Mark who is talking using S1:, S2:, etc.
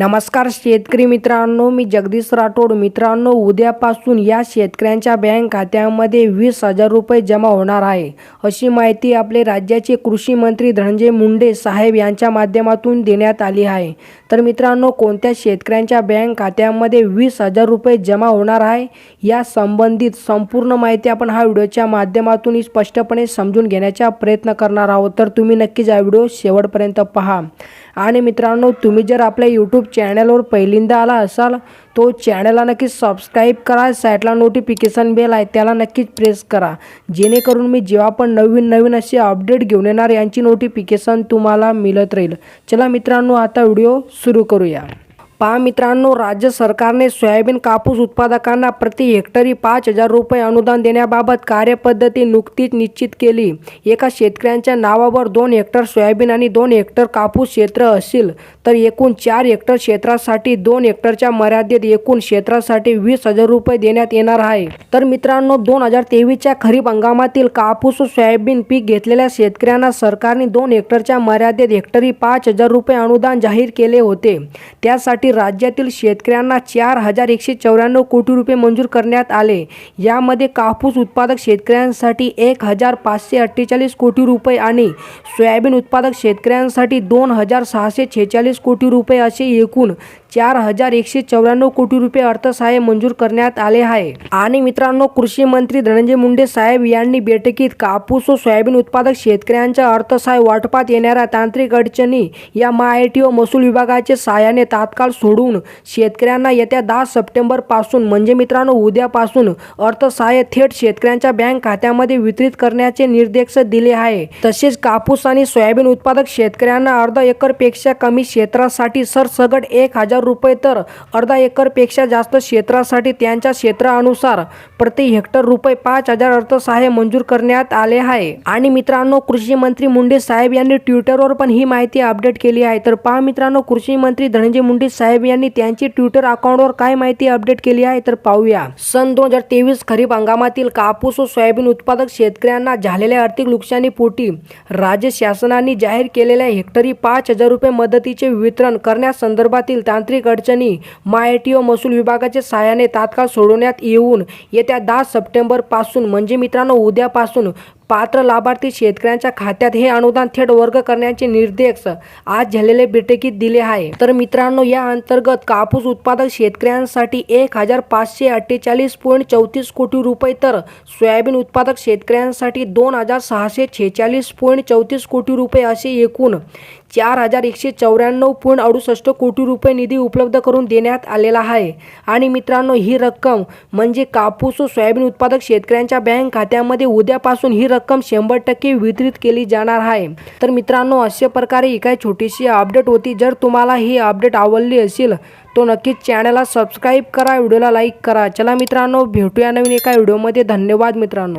S1: नमस्कार शेतकरी मित्रांनो मी जगदीश राठोड. मित्रांनो उद्यापासून या शेतकऱ्यांच्या बँक खात्यामध्ये वीस हजार रुपये जमा होणार आहे. अशी माहिती आपले राज्याचे कृषी मंत्री धनंजय मुंडे साहेब यांच्या माध्यमातून देण्यात आली आहे. तर मित्रांनो कोणत्या शेतकऱ्यांच्या बँक खात्यामध्ये वीस हजार रुपये जमा होणार आहे या संबंधित संपूर्ण माहिती आपण हा व्हिडिओच्या माध्यमातून स्पष्टपणे समजून घेण्याचा प्रयत्न करणार आहोत. तर तुम्ही नक्कीच हा व्हिडिओ शेवटपर्यंत पहा. आणि मित्रांनो तुम्ही जर आपल्या यूट्यूब चॅनलवर पहिल्यांदा आला असाल तो चॅनलला नक्कीच सबस्क्राईब करा. साईडला नोटिफिकेशन बेल आहे त्याला नक्कीच प्रेस करा. जेणेकरून मी जेव्हा पण नवीन नवीन असे अपडेट घेऊन येणार यांची नोटिफिकेशन तुम्हाला मिळत राहील. चला मित्रांनो आता व्हिडिओ सुरू करूया. पहा मित्रांनो राज्य सरकारने सोयाबीन कापूस उत्पादकांना प्रति हेक्टरी पाच हजार रुपये अनुदान देण्याबाबत कार्यपद्धती नुकतीच निश्चित केली. एका शेतकऱ्यांच्या नावावर दोन हेक्टर सोयाबीन आणि दोन हेक्टर कापूस क्षेत्र असेल तर एकूण चार हेक्टर क्षेत्रासाठी दोन हेक्टरच्या मर्यादेत एकूण क्षेत्रासाठी वीस हजार रुपये देण्यात येणार आहे. तर मित्रांनो दोन हजार तेवीसच्या खरीप हंगामातील कापूस व सोयाबीन पीक घेतलेल्या शेतकऱ्यांना सरकारने दोन हेक्टरच्या मर्यादेत हेक्टरी पाच हजार रुपये अनुदान जाहीर केले होते. त्यासाठी राज्यातील शेतकऱ्यांना चार हजार एकशे चौऱ्याण्णव कोटी रुपये मंजूर करण्यात आले. यामध्ये कापूस उत्पादक शेतकऱ्यांसाठी एक हजार पाचशे अठ्ठेचाळीस कोटी रुपये आणि सोयाबीन उत्पादक शेतकऱ्यांसाठी दोन हजार सहाशे छेचाळीस कोटी रुपये असे एकूण चार हजार एकशे चौऱ्याण्णव कोटी रुपये अर्थसहाय्य मंजूर करण्यात आले आहे. आणि मित्रांनो कृषी मंत्री धनंजय मुंडे साहेब यांनी बैठकीत कापूस व सोयाबीन उत्पादक शेतकऱ्यांच्या अर्थसहाय्य वाटपात येणाऱ्या तांत्रिक अडचणी या महाआयटी व महसूल विभागाचे सहाय्याने तात्काळ सोडून शेतकऱ्यांना येत्या दहा सप्टेंबरपासून म्हणजे मित्रांनो उद्यापासून अर्थसहाय्य थेट शेतकऱ्यांच्या बँक खात्यामध्ये वितरित करण्याचे निर्देश दिले आहे. तसेच कापूस आणि सोयाबीन उत्पादक शेतकऱ्यांना अर्धा एकरपेक्षा कमी क्षेत्रासाठी सरसगट एक हजार रुपये तर अर्धा एकरपेक्षा जास्त क्षेत्रासाठी त्यांच्या क्षेत्रानुसार प्रति हेक्टर रुपये पाच हजार अर्थसहाय्य मंजूर करण्यात आले आहे. आणि मित्रांनो कृषी मंत्री मुंडे साहेब यांनी ट्विटरवर पण ही माहिती अपडेट केली आहे. तर पहा मित्रांनो कृषी मंत्री धनंजय मुंडे साहेब यांनी त्यांची ट्विटर अकाउंटवर काय माहिती अपडेट केली आहे तर पाहूया. सन दोन हजार तेवीस खरीप हंगामातील कापूस व सोयाबीन उत्पादक शेतकऱ्यांना झालेल्या आर्थिक नुकसानीपोटी राज्य शासनाने जाहीर केलेल्या हेक्टरी पाच हजार रुपये मदतीचे वितरण करण्यासंदर्भातील तांत्रिक अडचणी मायटीओ महसूल विभागाच्या सहाय्याने तात्काळ सोडवण्यात येऊन येत्या दहा सप्टेंबरपासून म्हणजे मित्रांनो उद्यापासून पात्र लाभार्थी शेतकऱ्यांच्या खात्यात हे अनुदान थेट वर्ग करण्याचे निर्देश आज झालेले बैठकीत दिले आहे. तर मित्रांनो या अंतर्गत कापूस उत्पादक शेतकऱ्यांसाठी एक हजार पाचशे अठ्ठेचाळीस पॉईंट चौतीस कोटी रुपये तर सोयाबीन उत्पादक शेतकऱ्यांसाठी दोन हजार सहाशे छेचाळीस पॉईंट चौतीस कोटी रुपये असे एकूण चार हजार एकशे चौऱ्याण्णव पॉईंट अडुसष्ट कोटी रुपये निधी उपलब्ध करून देण्यात आलेला आहे. आणि मित्रांनो ही रक्कम म्हणजे कापूस व सोयाबीन उत्पादक शेतकऱ्यांच्या बँक खात्यामध्ये उद्यापासून ही रक्कम रक्कम शंभर टक्के वितरित केली जाणार आहे. तर मित्रांनो अशा प्रकारे ही काय छोटीशी अपडेट होती. जर तुम्हाला ही अपडेट आवडली असेल तो नक्कीच चॅनलला सबस्क्राईब करा व्हिडिओला लाईक करा. चला मित्रांनो भेटूया नवीन एका व्हिडिओमध्ये धन्यवाद मित्रांनो.